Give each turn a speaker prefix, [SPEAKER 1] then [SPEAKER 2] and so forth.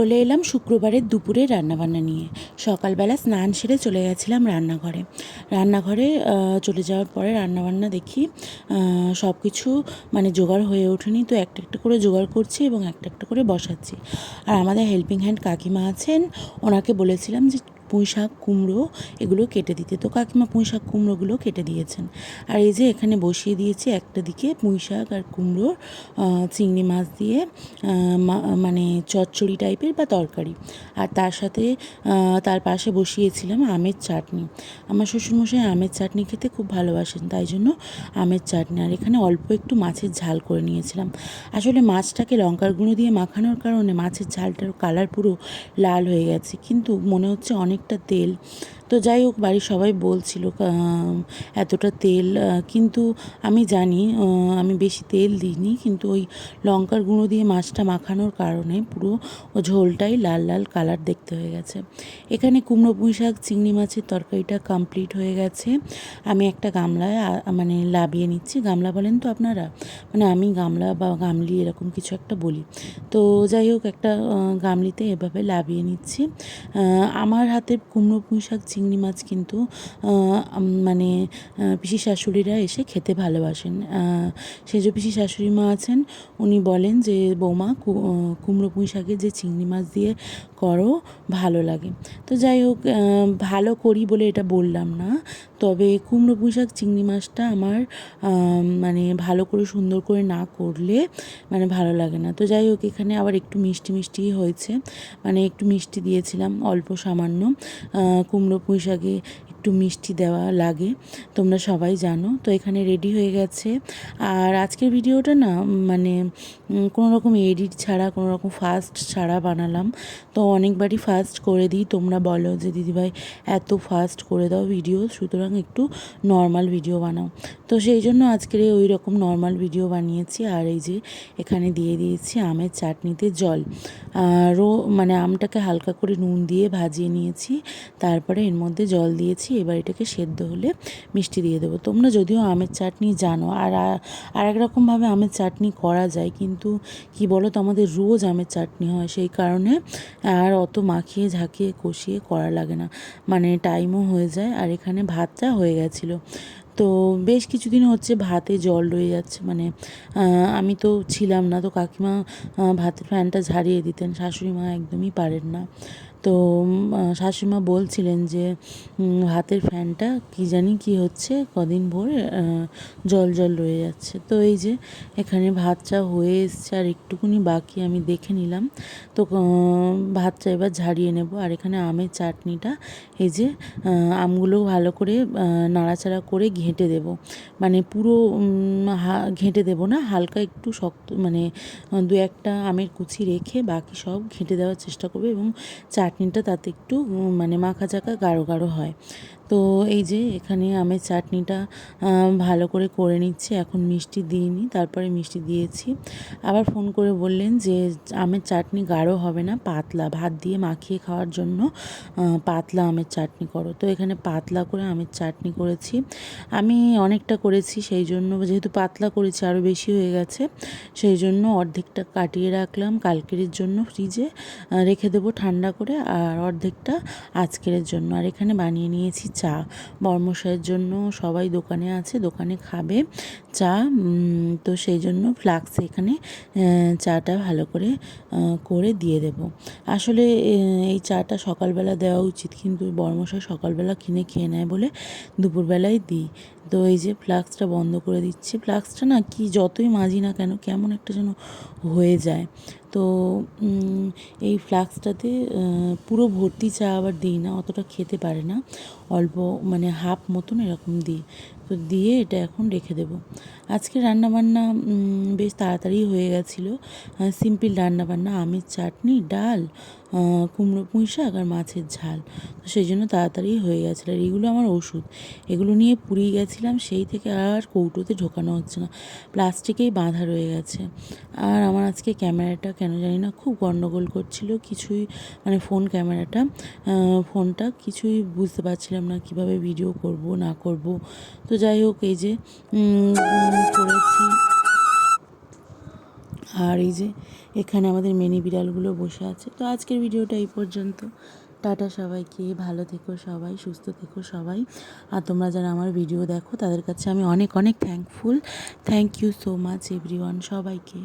[SPEAKER 1] চলে এলাম শুক্রবারের দুপুরে রান্নাবান্না নিয়ে। সকালবেলা স্নান সেরে চলে গেছিলাম রান্নাঘরে। রান্নাঘরে চলে যাওয়ার পরে রান্নাবান্না দেখি সব কিছু মানে জোগাড় হয়ে ওঠেনি, তো একটা একটা করে জোগাড় করছি এবং একটা একটা করে বসাচ্ছি। আর আমাদের হেল্পিং হ্যান্ড কাকিমা আছেন, ওনাকে বলেছিলাম যে পুঁই শাক কুমড়ো এগুলো কেটে দিতে। তো কাকিমা পুঁই শাক কুমড়োগুলো কেটে দিয়েছেন। আর এই যে এখানে বসিয়ে দিয়েছি একটা দিকে পুঁই শাক আর কুমড়োর চিংড়ি মাছ দিয়ে মানে চচ্চড়ি টাইপের বা তরকারি। আর তার সাথে তার পাশে বসিয়েছিলাম আমের চাটনি। আমার শ্বশুরমশাই আমের চাটনি খেতে খুব ভালোবাসেন, তাই জন্য আমের চাটনি। আর এখানে অল্প একটু মাছের ঝাল করে নিয়েছিলাম। আসলে মাছটাকে লঙ্কার গুঁড়ো দিয়ে মাখানোর কারণে মাছের ঝালটার কালার পুরো লাল হয়ে গেছে। কিন্তু মনে হচ্ছে অনেকটা তেল তো যাই হোক, বাড়ির সবাই বলছিল এতটা তেল কিন্তু আমি জানি আমি বেশি তেল দিইনি, কিন্তু ওই লঙ্কার গুঁড়ো দিয়ে মাছটা মাখানোর কারণে পুরো ঝোলটাই লাল লাল কালার দেখতে হয়ে গেছে। এখানে কুমড়ো পুঁই শাক, চিংড়ি মাছের তরকারিটা কমপ্লিট হয়ে গেছে। আমি একটা গামলায় মানে লাবিয়ে নিচ্ছি। গামলা বলেন তো আপনারা? মানে আমি গামলা বা গামলি এরকম কিছু একটা বলি। তো যাই হোক, একটা গামলিতে এভাবে লাবিয়ে নিচ্ছি। আমার হাতের কুমড়ো পুঁই শাক চিংড়ি মাছ কিন্তু মানে পিসি শাশুড়িরা এসে খেতে ভালোবাসেন। সেজ পিসি শাশুড়ি মা আছেন, উনি বলেন যে, বৌমা কুমড়ো পুঁই শাকের যে চিংড়ি মাছ দিয়ে করো, ভালো লাগে। তো যাই হোক ভালো করি বলে এটা বললাম না। তবে কুমড়ো পুঁই শাক চিংড়ি মাছটা আমার মানে ভালো করে সুন্দর করে না করলে মানে ভালো লাগে না। তো যাই হোক, এখানে আবার একটু মিষ্টি মিষ্টি হয়েছে। মানে একটু মিষ্টি দিয়েছিলাম, অল্প সামান্য। কুমড়ো পুঁই শাকে একটু মিষ্টি দেওয়া লাগে, তোমরা সবাই জানো। তো এখানে রেডি হয়ে গেছে। আর আজকের ভিডিওটা না মানে কোনো রকম এডিট ছাড়া, কোনো রকম ফাস্ট ছাড়া বানালাম। তো অনেকবারই ফাস্ট করে দিই। তোমরা বলো যে, দিদিভাই, এত ফাস্ট করে দাও ভিডিও সুতরাং একটু নর্মাল ভিডিও বানাও। তো সেই জন্য আজকের ওই রকম নর্মাল ভিডিও বানিয়েছি। আর এই যে, এখানে দিয়ে দিয়েছি আমের চাটনিতে জল। আরও মানে আমটাকে হালকা করে নুন দিয়ে ভাজিয়ে নিয়েছি। তারপরে এর মধ্যে জল দিয়েছি। এবার এটাকে সেদ্ধ হলে মিষ্টি দিয়ে দেবো। তোমরা যদিও আমের চাটনি জানো, আর আর এক রকমভাবে আমের চাটনি করা যায়, কিন্তু কি বলো তো আমাদের রোজ আমের চাটনি হয়, সেই কারণে আর অত মাখিয়ে ঝাঁকিয়ে কষিয়ে করা লাগে না। মানে টাইমও হয়ে যায়, আর এখানে ভাতটা হয়ে গেছিল। তো বেশ কিছুদিন হচ্ছে ভাতে জল রয়ে যাচ্ছে মানে আমি তো ছিলাম না, তো কাকিমা ভাতের ফ্যানটা ঝাড়িয়ে দিতেন, শাশুড়ি মা একদমই পারেন না। তো শাশুড়িমা বলছিলেন যে হাতের ফ্যানটা কি জানি কি হচ্ছে, কদিন ভোর জল জল রয়ে যাচ্ছে। তো এই যে, এখানে ভাতটা হয়ে এসছে, আর একটুকুনি বাকি আমি দেখে নিলাম। তো ভাতটা এবার ঝাড়িয়ে নেব। আর এখানে আমের চাটনিটা, এই যে আমগুলো ভালো করে নাড়াচাড়া করে ঘেঁটে দেব। মানে পুরো ঘেঁটে দেব না, হালকা একটু শক্ত মানে দু একটা আমের কুচি রেখে বাকি সব ঘেঁটে দেওয়ার চেষ্টা করবে এবং চাটনিটা তাতে একটু মানে মাখা চাকা গাঢ় গাঢ় হয়। তো এই যে এখানে আমের চাটনিটা ভালো করে করে নিচ্ছি। এখন মিষ্টি দিইনি তারপরে মিষ্টি দিয়েছি। আবার ফোন করে বললেন যে আমের চাটনি গাঢ় হবে না, পাতলা। ভাত দিয়ে মাখিয়ে খাওয়ার জন্য পাতলা আমের চাটনি করো। তো এখানে পাতলা করে আমের চাটনি করেছি। আমি অনেকটা করেছি, সেই জন্য যেহেতু পাতলা করেছি আরও বেশি হয়ে গেছে। সেই জন্য অর্ধেকটা কাটিয়ে রাখলাম। কালকের জন্য ফ্রিজে রেখে দেবো ঠান্ডা করে, আর অর্ধেকটা আজকের জন্য। আর এখানে বানিয়ে নিয়েছি চা। বর্মশাইয়ের জন্য সবাই দোকানে আছে, দোকানে খাবে চা। তো সেই জন্য ফ্লাক্সে এখানে চাটা ভালো করে করে দিয়ে দেব। আসলে এই চাটা সকালবেলা দেওয়া উচিত, কিন্তু বর্মশাই সকালবেলা কিনে খেয়ে নেয় বলে দুপুরবেলায় দিই। তো এই যে ফ্লাক্সটা বন্ধ করে দিচ্ছি। ফ্লাক্সটা না কি যতই মাজি না কেন, কেমন একটা যেন হয়ে যায়। তো এই ফ্লাক্সটাতে পুরো ভর্তি চা আবার দিই না, অতটা খেতে পারে না। অল্প মানে হাফ মতন এরকম দিই। তো দিয়ে এটা এখন রেখে দেবো। আজকে রান্নাবান্না বেশ তাড়াতাড়ি হয়ে গেছিল। সিম্পল রান্নাবান্না, আমের চাটনি, ডাল কুমড়ো, পুঁই শাক আর মাছের ঝাল। তো সেই জন্য তাড়াতাড়ি হয়ে গেছিল। আর এগুলো আমার ওষুধ। এগুলো নিয়ে পুড়িয়ে গেছিলাম, সেই থেকে আর কৌটোতে ঢোকানো হচ্ছে না। প্লাস্টিকেই বাঁধা রয়ে গেছে। আর আমার আজকে ক্যামেরাটা কেন জানি না, খুব গণ্ডগোল করছিল। কিছুই মানে ফোন ক্যামেরাটা ফোনটা কিছুই বুঝতে পারছিলাম না, কীভাবে ভিডিও করব, না করব। তো যাই হোক, এই যে করেছি। আর এই যে, এখানে আমাদের মেনি বিড়ালগুলো বসে আছে। তো আজকের ভিডিওটা এই পর্যন্ত। টাটা সবাইকে, ভালো থেকো সবাই, সুস্থ থেকো সবাই। আর তোমরা যারা আমার ভিডিও দেখো, তাদের কাছে আমি অনেক অনেক thankful thank you so much everyone সবাইকে।